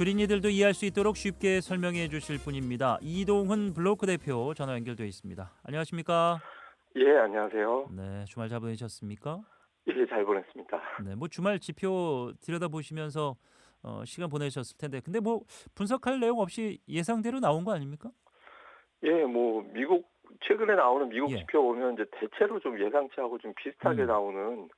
주린이들도 이해할 수 있도록 쉽게 설명해 주실 분입니다. 이동훈 블로크 대표 전화 연결돼 있습니다. 안녕하십니까? 예, 안녕하세요. 네, 주말 잘 보내셨습니까? 예, 잘 보냈습니다. 네, 뭐 주말 지표 들여다 보시면서 어, 시간 보내셨을 텐데, 근데 뭐 분석할 내용 없이 예상대로 나온 거 아닙니까? 예, 뭐 미국 최근에 나오는 미국 예. 지표 보면 이제 대체로 좀 예상치하고 좀 비슷하게 음. 나오는 예,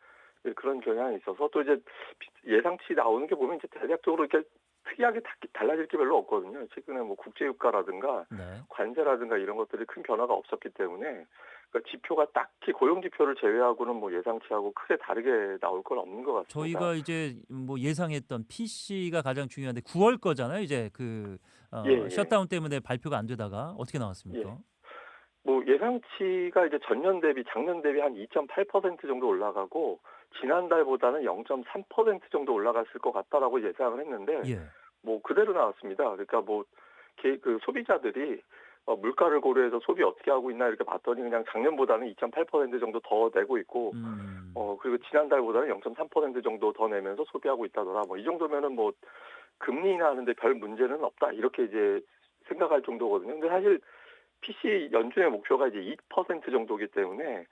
그런 경향이 있어서 또 이제 비- 예상치 나오는 게 보면 이제 대략적으로 이렇게 특이하게 다- 달라질 게 별로 없거든요. 최근에 뭐 국제유가라든가 네. 관세라든가 이런 것들이 큰 변화가 없었기 때문에 그러니까 지표가 딱히 고용 지표를 제외하고는 뭐 예상치하고 크게 다르게 나올 건 없는 것 같습니다. 저희가 이제 뭐 예상했던 PC가 가장 중요한데 9월 거잖아요. 이제 그 어, 예, 예. 셔다운 때문에 발표가 안 되다가 어떻게 나왔습니까? 뭐 예상치가 이제 전년 대비 작년 대비 한 2.8% 정도 올라가고 지난달보다는 0.3% 정도 올라갔을 것 같다라고 예상을 했는데 예. 뭐 그대로 나왔습니다. 그러니까 뭐 그 소비자들이 어, 물가를 고려해서 소비 어떻게 하고 있나 이렇게 봤더니 그냥 작년보다는 2.8% 정도 더 내고 있고 음. 어 그리고 지난달보다는 0.3% 정도 더 내면서 소비하고 있다더라. 뭐 이 정도면은 뭐 금리 인하하는데 별 문제는 없다 이렇게 이제 생각할 정도거든요. 근데 사실 PC 연준의 목표가 이제 2% 정도이기 때문에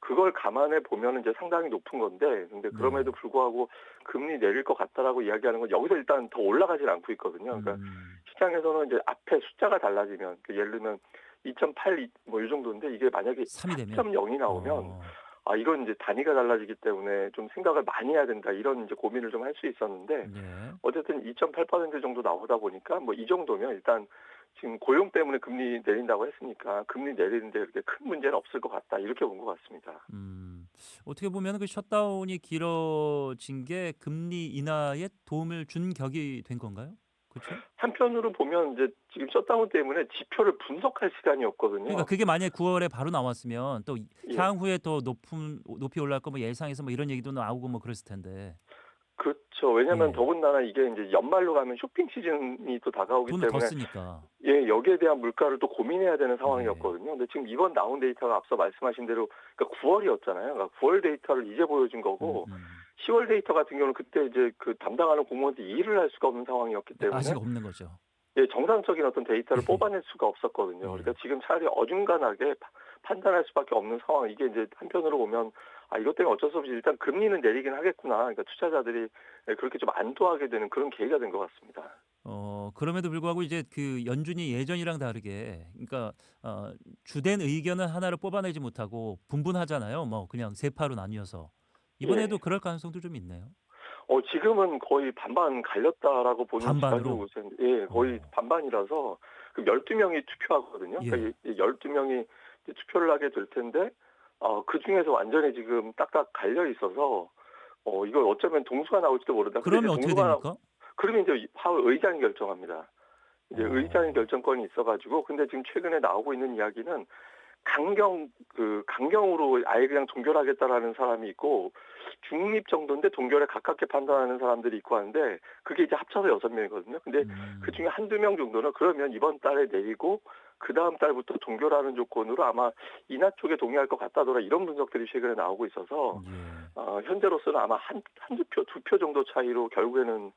그걸 감안해 보면 이제 상당히 높은 건데, 근데 그럼에도 불구하고 금리 내릴 것 같다라고 이야기하는 건 여기서 일단 더 올라가질 않고 있거든요. 그러니까 음. 시장에서는 이제 앞에 숫자가 달라지면, 그 예를 들면 2.8 뭐 이 정도인데 이게 만약에 3이 되면 3.0이 나오면 어. 아 이건 이제 단위가 달라지기 때문에 좀 생각을 많이 해야 된다 이런 이제 고민을 좀 할 수 있었는데 예. 어쨌든 2.8% 정도 나오다 보니까 뭐 이 정도면 일단 지금 고용 때문에 금리 내린다고 했으니까 금리 내리는데 그렇게 큰 문제는 없을 것 같다 이렇게 본 것 같습니다. 음, 어떻게 보면 그 셧다운이 길어진 게 금리 인하에 도움을 준 격이 된 건가요? 그렇죠? 한편으로 보면 이제 지금 셧다운 때문에 지표를 분석할 시간이 없거든요. 그러니까 그게 만약에 9월에 바로 나왔으면 또 예. 향후에 더 높은 높이 올라갈 거뭐 예상해서 뭐 이런 얘기도 나오고 뭐 그랬을 텐데 그렇죠. 왜냐하면 예. 더군다나 이게 이제 연말로 가면 쇼핑 시즌이 또 다가오기 때문에. 예, 여기에 대한 물가를 또 고민해야 되는 네. 상황이었거든요. 근데 지금 이번 나온 데이터가 앞서 말씀하신 대로 그러니까 9월이었잖아요. 그러니까 9월 데이터를 이제 보여준 거고 음, 음. 10월 데이터 같은 경우는 그때 이제 그 담당하는 공무원들이 일을 할 수가 없는 상황이었기 때문에 아직 없는 거죠. 예, 정상적인 어떤 데이터를 예. 뽑아낼 수가 없었거든요. 예. 그러니까 지금 차라리 어중간하게 파- 판단할 수밖에 없는 상황. 이게 이제 한편으로 보면 아 이것 때문에 어쩔 수 없이 일단 금리는 내리긴 하겠구나. 그러니까 투자자들이 예, 그렇게 좀 안도하게 되는 그런 계기가 된 것 같습니다. 어 그럼에도 불구하고 이제 그 연준이 예전이랑 다르게 그러니까 어, 주된 의견은 하나를 뽑아내지 못하고 분분하잖아요. 뭐 그냥 세 파로 나뉘어서 이번에도 예. 그럴 가능성도 좀 있네요. 어 지금은 거의 반반 갈렸다라고 보는 반반으로? 예, 거의 어. 반반이라서 그 12명이 투표하거든요. 예. 그러니까 이 12명이 투표를 하게 될 텐데 어, 그 중에서 완전히 지금 딱딱 갈려 있어서 어 이거 어쩌면 동수가 나올지도. 근데 그러면 어떻게 됩니까? 그러면 이제 하원 의장이 결정합니다. 이제 어. 의장이 결정권이 있어가지고 근데 지금 최근에 나오고 있는 이야기는 강경 그 강경으로 아예 그냥 동결하겠다라는 사람이 있고 중립 정도인데 동결에 가깝게 판단하는 사람들이 있고 하는데 그게 이제 합쳐서 여섯 명이거든요. 근데 음. 그 중에 한두 명 정도는 그러면 이번 달에 내리고 그 다음 달부터 동결하는 조건으로 아마 인하 쪽에 동의할 것 같다더라 이런 분석들이 최근에 나오고 있어서 예. 어, 현재로서는 아마 한, 한두 표, 두 표 정도 차이로 결국에는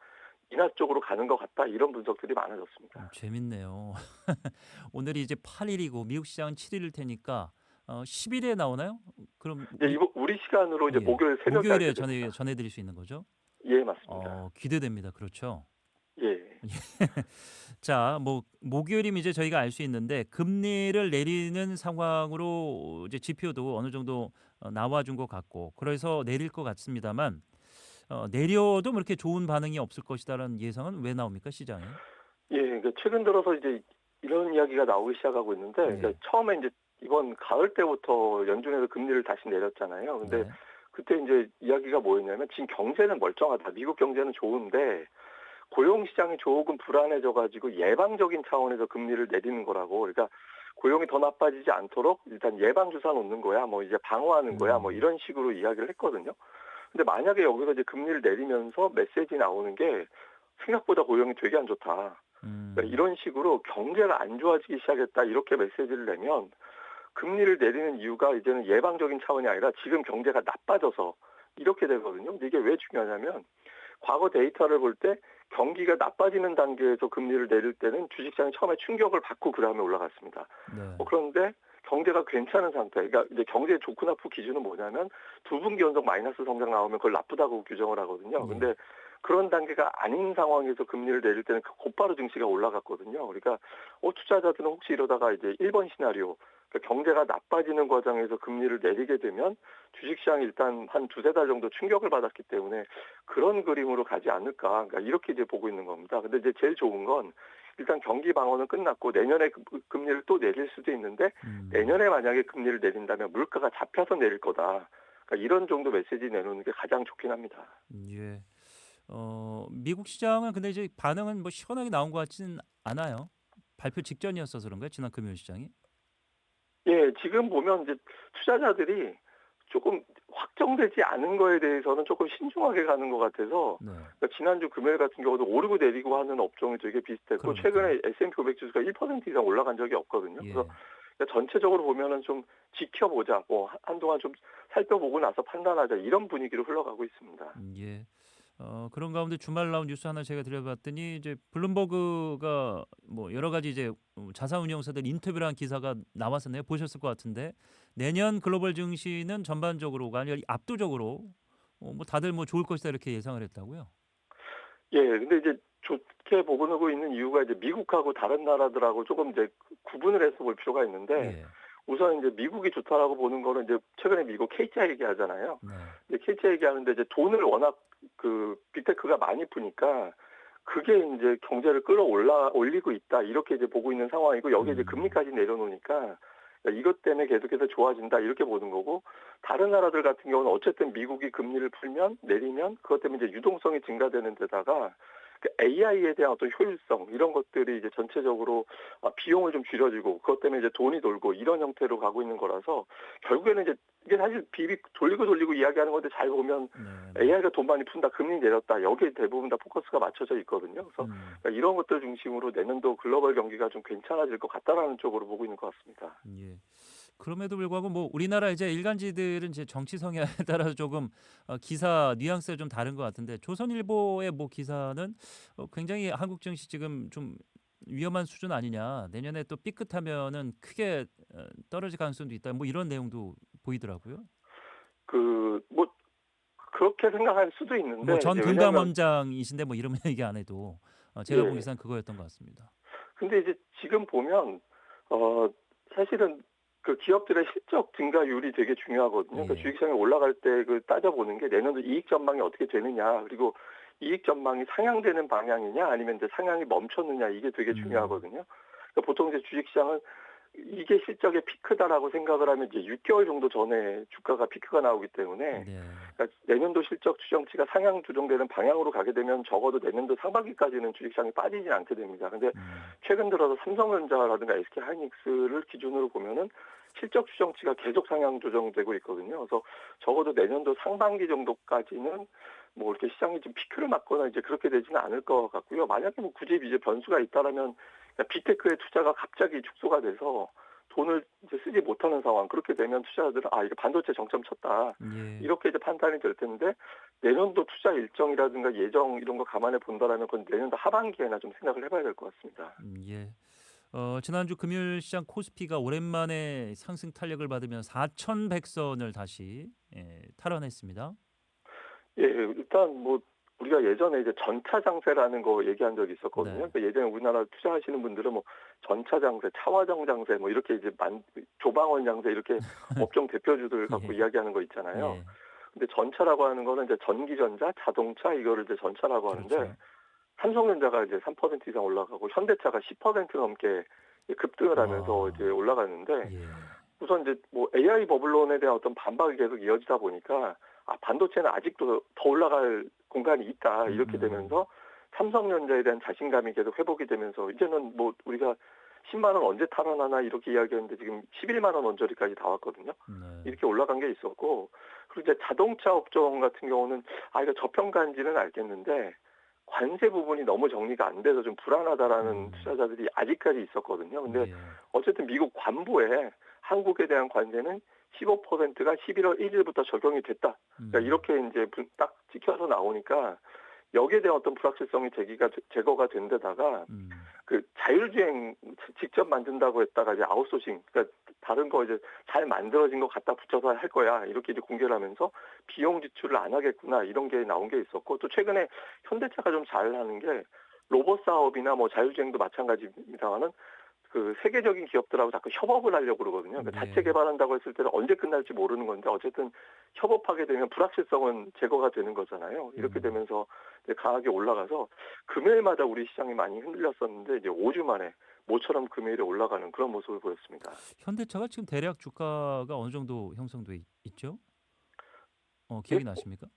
인하 쪽으로 가는 것 같다 이런 분석들이 많아졌습니다. 음, 재밌네요. 오늘이 이제 8일이고 미국 시장은 7일일 테니까 어, 10일에 나오나요? 그럼 이제 이번 우리 시간으로 이제 예. 목요일 새벽에 목요일에 전해. 전해드릴 수 있는 거죠? 예 맞습니다. 어, 기대됩니다. 그렇죠. 예. 자, 뭐 목요일이면 이제 저희가 알 수 있는데 금리를 내리는 상황으로 이제 지표도 어느 정도 어, 나와준 것 같고 그래서 내릴 것 같습니다만 어, 내려도 뭐 이렇게 좋은 반응이 없을 것이다라는 예상은 왜 나옵니까 시장에? 예, 그러니까 최근 들어서 이제 이런 이야기가 나오기 시작하고 있는데 예. 그러니까 처음에 이제 이번 가을 때부터 연준에서 금리를 다시 내렸잖아요. 근데 네. 그때 이제 이야기가 뭐였냐면 지금 경제는 멀쩡하다. 미국 경제는 좋은데 고용 시장이 조금 불안해져 가지고 예방적인 차원에서 금리를 내리는 거라고. 그러니까 고용이 더 나빠지지 않도록 일단 예방 주사 놓는 거야. 뭐 이제 방어하는 거야. 뭐 음. 이런 식으로 이야기를 했거든요. 근데 만약에 여기서 이제 금리를 내리면서 메시지 나오는 게 생각보다 고용이 되게 안 좋다. 음, 그러니까 이런 식으로 경제가 안 좋아지기 시작했다 이렇게 메시지를 내면 금리를 내리는 이유가 이제는 예방적인 차원이 아니라 지금 경제가 나빠져서 이렇게 되거든요. 근데 이게 왜 중요하냐면 과거 데이터를 볼 때 경기가 나빠지는 단계에서 금리를 내릴 때는 주식시장이 처음에 충격을 받고 그 다음에 올라갔습니다. 네. 어, 그런데 경제가 괜찮은 상태, 그러니까 이제 경제 좋고 나쁘 기준은 뭐냐면 두 분기 연속 마이너스 성장 나오면 그걸 나쁘다고 규정을 하거든요. 네. 근데 그런 단계가 아닌 상황에서 금리를 내릴 때는 그 곧바로 증시가 올라갔거든요. 그러니까 어, 투자자들은 혹시 이러다가 이제 1번 시나리오, 그러니까 경제가 나빠지는 과정에서 금리를 내리게 되면 주식시장이 일단 한 두세 달 정도 충격을 받았기 때문에 그런 그림으로 가지 않을까, 그러니까 이렇게 이제 보고 있는 겁니다. 근데 이제 제일 좋은 건 일단 경기 방어는 끝났고 내년에 금- 금리를 또 내릴 수도 있는데 음. 내년에 만약에 금리를 내린다면 물가가 잡혀서 내릴 거다. 그러니까 이런 정도 메시지 내놓는 게 가장 좋긴 합니다. 예. 어, 미국 시장은 근데 이제 반응은 뭐 시원하게 나온 것 같지는 않아요. 발표 직전이었어서 그런가요? 지난 금요일 시장이? 예, 지금 보면 이제 투자자들이 조금 확정되지 않은 거에 대해서는 조금 신중하게 가는 것 같아서 네. 그러니까 지난주 금요일 같은 경우도 오르고 내리고 하는 업종이 되게 비슷했고 그러니까요. 최근에 S&P 500 지수가 1% 이상 올라간 적이 없거든요. 예. 그래서 그러니까 전체적으로 보면은 좀 지켜보자, 뭐 한- 한동안 좀 살펴보고 나서 판단하자 이런 분위기로 흘러가고 있습니다. 음, 예. 어, 그런 가운데 주말 나온 뉴스 하나 제가 드려봤더니 이제 블룸버그가 뭐 여러 가지 이제 어, 자산운용사들 인터뷰를 한 기사가 나왔었네요. 보셨을 것 같은데 내년 글로벌 증시는 전반적으로 아니 압도적으로 어, 뭐 다들 뭐 좋을 것이다 이렇게 예상을 했다고요. 예, 근데 이제 좋게 보고 있는 이유가 이제 미국하고 다른 나라들하고 조금 이제 구분을 해서 볼 필요가 있는데 예. 우선 이제 미국이 좋다라고 보는 거는 이제 최근에 미국 KTI 얘기하잖아요. 네. 이제 KTI 얘기하는데 이제 돈을 워낙 그 빅테크가 많이 푸니까 그게 이제 경제를 끌어올라 올리고 있다 이렇게 이제 보고 있는 상황이고 여기 에 이제 음. 금리까지 내려놓으니까 이것 때문에 계속해서 좋아진다 이렇게 보는 거고 다른 나라들 같은 경우는 어쨌든 미국이 금리를 풀면 내리면 그것 때문에 이제 유동성이 증가되는 데다가 그 AI에 대한 어떤 효율성 이런 것들이 이제 전체적으로 아, 비용을 좀 줄여주고 그것 때문에 이제 돈이 돌고 이런 형태로 가고 있는 거라서 결국에는 이제 이게 사실 비비 돌리고 돌리고 이야기하는 건데 잘 보면 네. 네. AI가 돈 많이 푼다, 금리 내렸다 여기에 대부분 다 포커스가 맞춰져 있거든요. 그래서 음. 그러니까 이런 것들 중심으로 내년도 글로벌 경기가 좀 괜찮아질 것 같다라는 쪽으로 보고 있는 것 같습니다. 예. 그럼에도 불구하고 뭐 우리나라 이제 일간지들은 이제 정치 성향에 따라서 조금 어, 기사 뉘앙스가 좀 다른 것 같은데 조선일보의 뭐 기사는 어, 굉장히 한국 증시 지금 좀 위험한 수준 아니냐 내년에 또 삐끗하면은 크게 어, 떨어질 가능성도 있다 뭐 이런 내용도 보이더라고요. 그 뭐 그렇게 생각할 수도 있는데 뭐 전 금감원장이신데 뭐 이런 얘기 안 해도 어, 제가 예. 본 기사는 그거였던 것 같습니다. 근데 이제 지금 보면 어 사실은 그 기업들의 실적 증가율이 되게 중요하거든요. 예. 그러니까 주식시장에 올라갈 때 그 따져보는 게 내년도 이익 전망이 어떻게 되느냐 그리고 이익 전망이 상향되는 방향이냐 아니면 이제 상향이 멈췄느냐 이게 되게 음. 중요하거든요. 그러니까 보통 이제 주식시장은 이게 실적의 피크다라고 생각을 하면 이제 6개월 정도 전에 주가가 피크가 나오기 때문에 네. 그러니까 내년도 실적 추정치가 상향 조정되는 방향으로 가게 되면 적어도 내년도 상반기까지는 주식시장이 빠지진 않게 됩니다. 근데 음. 최근 들어서 삼성전자라든가 SK 하이닉스를 기준으로 보면은 실적 추정치가 계속 상향 조정되고 있거든요. 그래서 적어도 내년도 상반기 정도까지는 뭐 이렇게 시장이 좀 피크를 맞거나 이제 그렇게 되지는 않을 것 같고요. 만약에 뭐 굳이 이제 변수가 있다라면 비테크의 투자가 갑자기 축소가 돼서 돈을 이제 쓰지 못하는 상황 그렇게 되면 투자자들은 아 이거 반도체 정점 쳤다 예. 이렇게 이제 판단이 될 텐데 내년도 투자 일정이라든가 예정 이런 거 감안해 본다라면 그건 내년도 하반기에나 좀 생각을 해봐야 될 것 같습니다. 음, 예. 어, 지난주 금요일 시장 코스피가 오랜만에 상승 탄력을 받으며 4,100선을 다시 예, 탈환했습니다. 예, 일단 뭐 우리가 예전에 이제 전차 장세라는 거 얘기한 적이 있었거든요. 네. 그러니까 예전에 우리나라 투자하시는 분들은 뭐 전차 장세, 차화정 장세 뭐 이렇게 이제 만 조방원 장세 이렇게 업종 대표주들 갖고 예. 이야기하는 거 있잖아요. 예, 근데 전차라고 하는 거는 이제 전기전자, 자동차 이거를 이제 전차라고 하는데 그렇죠. 삼성전자가 이제 3% 이상 올라가고 현대차가 10% 넘게 급등을 하면서 와. 이제 올라가는데 예. 우선 이제 뭐 AI 버블론에 대한 어떤 반박이 계속 이어지다 보니까 아 반도체는 아직도 더 올라갈 공간이 있다 이렇게 음. 되면서 삼성전자에 대한 자신감이 계속 회복이 되면서 이제는 뭐 우리가 10만 원 언제 탈환하나 이렇게 이야기했는데 지금 11만 원 언저리까지 다 왔거든요. 네. 이렇게 올라간 게 있었고 그리고 이제 자동차 업종 같은 경우는 아 이거 저평가인지는 알겠는데 관세 부분이 너무 정리가 안 돼서 좀 불안하다라는 음. 투자자들이 아직까지 있었거든요. 근데 예. 어쨌든 미국 관부에 한국에 대한 관세는 15%가 11월 1일부터 적용이 됐다. 음. 그러니까 이렇게 이제 분- 딱 찍혀서 나오니까 여기에 대한 어떤 불확실성이 제기가 되- 제거가 된 데다가 음. 그 자율주행 직접 만든다고 했다가 이제 아웃소싱 그러니까 다른 거 이제 잘 만들어진 거 갖다 붙여서 할 거야 이렇게 이제 공개를 하면서 비용 지출을 안 하겠구나 이런 게 나온 게 있었고 또 최근에 현대차가 좀 잘하는 게 로봇 사업이나 뭐 자율주행도 마찬가지입니다만은 그 세계적인 기업들하고 자꾸 협업을 하려고 그러거든요. 그러니까 네. 자체 개발한다고 했을 때는 언제 끝날지 모르는 건데 어쨌든 협업하게 되면 불확실성은 제거가 되는 거잖아요. 이렇게 음. 되면서 강하게 올라가서 금요일마다 우리 시장이 많이 흔들렸었는데 이제 5주 만에 모처럼 금요일에 올라가는 그런 모습을 보였습니다. 현대차가 지금 대략 주가가 어느 정도 형성돼 있- 있죠? 어, 기억이 예? 나십니까?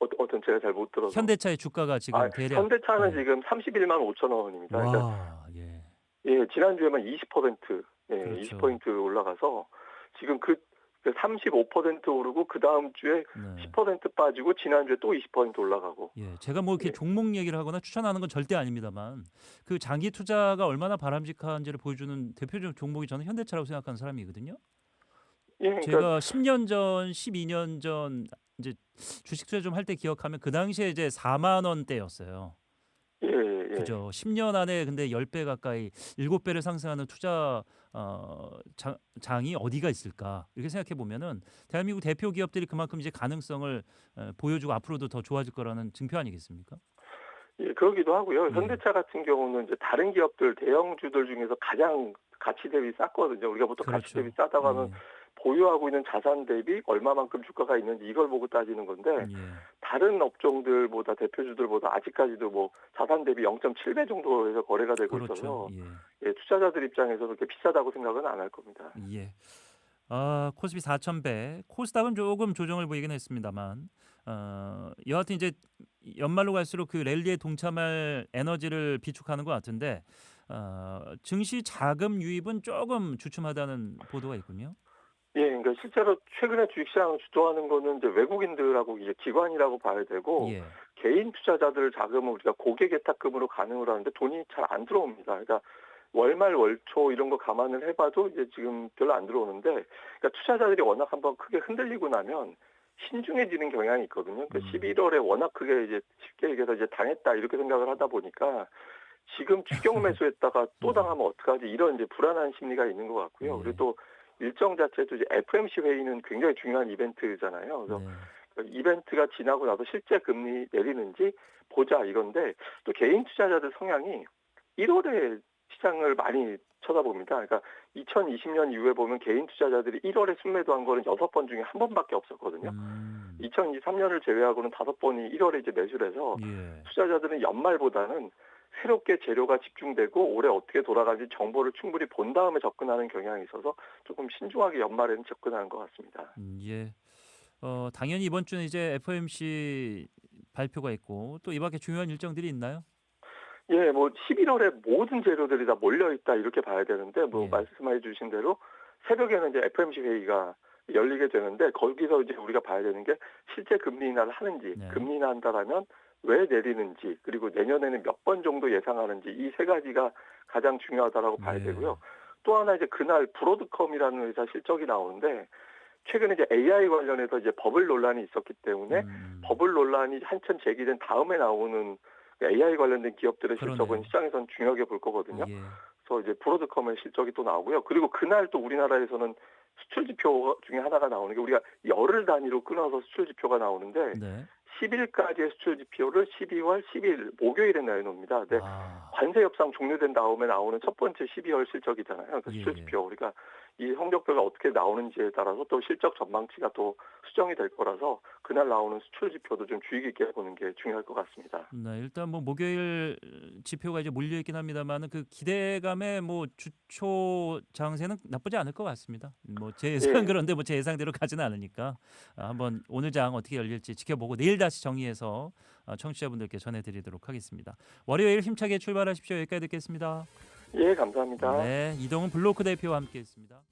어, 어떤 제가 잘 못 들어서 현대차의 주가가 지금 아, 대략 현대차는 네. 지금 31만 5천 원입니다. 그러니까 와, 예. 예, 지난주에만 20% 예, 그렇죠. 20포인트 올라가서 지금 그 35% 오르고 그 다음 주에 네. 10% 빠지고 지난주에 또 20% 올라가고 예, 제가 뭐 이렇게 예. 종목 얘기를 하거나 추천하는 건 절대 아닙니다만 그 장기 투자가 얼마나 바람직한지를 보여주는 대표적 종목이 저는 현대차라고 생각하는 사람이거든요. 예, 그러니까 제가 10년 전, 12년 전 이제 주식 투자 좀 할 때 기억하면 그 당시에 이제 4만 원대였어요. 예, 예. 그죠. 10년 안에 근데 10배 가까이 7배를 상승하는 투자 어, 장, 장이 어디가 있을까? 이렇게 생각해 보면은 대한민국 대표 기업들이 그만큼 이제 가능성을 어, 보여주고 앞으로도 더 좋아질 거라는 증표 아니겠습니까? 예, 그러기도 하고요. 예. 현대차 같은 경우는 이제 다른 기업들 대형주들 중에서 가장 가치 대비 쌌거든요. 우리가 보통 가치 그렇죠. 대비 싸다고 하면 예, 보유하고 있는 자산 대비 얼마만큼 주가가 있는지 이걸 보고 따지는 건데 예. 다른 업종들보다 대표주들보다 아직까지도 뭐 자산 대비 0.7배 정도에서 거래가 되고 있어서 그렇죠. 예. 예, 투자자들 입장에서 그렇게 비싸다고 생각은 안 할 겁니다. 예. 아, 코스피 4,000배. 코스닥은 조금 조정을 보이긴 했습니다만 어, 여하튼 이제 연말로 갈수록 그 랠리에 동참할 에너지를 비축하는 것 같은데 어, 증시 자금 유입은 조금 주춤하다는 보도가 있군요. 예, 그러니까 실제로 최근에 주식시장을 주도하는 거는 이제 외국인들하고 이제 기관이라고 봐야 되고 예. 개인 투자자들 자금을 우리가 고객 예탁금으로 가능을 하는데 돈이 잘 안 들어옵니다. 그러니까 월말 월초 이런 거 감안을 해봐도 이제 지금 별로 안 들어오는데 그러니까 투자자들이 워낙 한번 크게 흔들리고 나면 신중해지는 경향이 있거든요. 그러니까 음. 11월에 워낙 크게 이제 쉽게 얘기해서 이제 당했다 이렇게 생각을 하다 보니까 지금 추경 매수했다가 또 음. 당하면 어떡하지 이런 이제 불안한 심리가 있는 것 같고요. 예. 그리고 또 일정 자체도 이제 FMC 회의는 굉장히 중요한 이벤트잖아요. 그래서 네. 이벤트가 지나고 나서 실제 금리 내리는지 보자 이건데 또 개인 투자자들 성향이 1월에 시장을 많이 쳐다봅니다. 그러니까 2020년 이후에 보면 개인 투자자들이 1월에 순매도한 거는 6번 중에 한 번밖에 없었거든요. 음. 2023년을 제외하고는 5번이 1월에 이제 매수를 해서 예. 투자자들은 연말보다는 새롭게 재료가 집중되고 올해 어떻게 돌아가는지 정보를 충분히 본 다음에 접근하는 경향이 있어서 조금 신중하게 연말에는 접근하는 것 같습니다. 음, 예. 어, 당연히 이번 주는 이제 FOMC 발표가 있고 또 이 밖에 중요한 일정들이 있나요? 예, 뭐 11월에 모든 재료들이 다 몰려 있다 이렇게 봐야 되는데 뭐 예. 말씀해 주신 대로 새벽에는 이제 FMC 회의가 열리게 되는데 거기서 이제 우리가 봐야 되는 게 실제 금리 인하를 하는지 네. 금리 인하한다라면 왜 내리는지 그리고 내년에는 몇 번 정도 예상하는지 이 세 가지가 가장 중요하다라고 봐야 예. 되고요. 또 하나 이제 그날 브로드컴이라는 회사 실적이 나오는데 최근에 이제 AI 관련해서 이제 버블 논란이 있었기 때문에 음, 버블 논란이 한참 제기된 다음에 나오는 AI 관련된 기업들의 그러네요. 실적은 시장에선 중요하게 볼 거거든요. 예. 그래서 이제 브로드컴의 실적이 또 나오고요. 그리고 그날 또 우리나라에서는 수출 지표 중에 하나가 나오는 게 우리가 열흘 단위로 끊어서 수출 지표가 나오는데 네. 10일까지의 수출 지표를 12월 10일 목요일에 내놓습니다. 네. 아, 관세 협상 종료된 다음에 나오는 첫 번째 12월 실적이잖아요. 그 예, 수출 예. 지표 우리가 이 성적표가 어떻게 나오는지에 따라서 또 실적 전망치가 또 수정이 될 거라서 그날 나오는 수출 지표도 좀 주의 깊게 보는 게 중요할 것 같습니다. 네, 일단 뭐 목요일 지표가 이제 몰려 있긴 합니다만은 그 기대감에 뭐 주초 장세는 나쁘지 않을 것 같습니다. 뭐 제 예상 예. 그런데 뭐 제 예상대로 가지는 않으니까 아, 한번 오늘 장 어떻게 열릴지 지켜보고 내일 다시 정리해서 어, 청취자분들께 전해드리도록 하겠습니다. 월요일 힘차게 출발하십시오. 여기까지 듣겠습니다. 예, 감사합니다. 네, 이동훈 블로크 대표와 함께했습니다.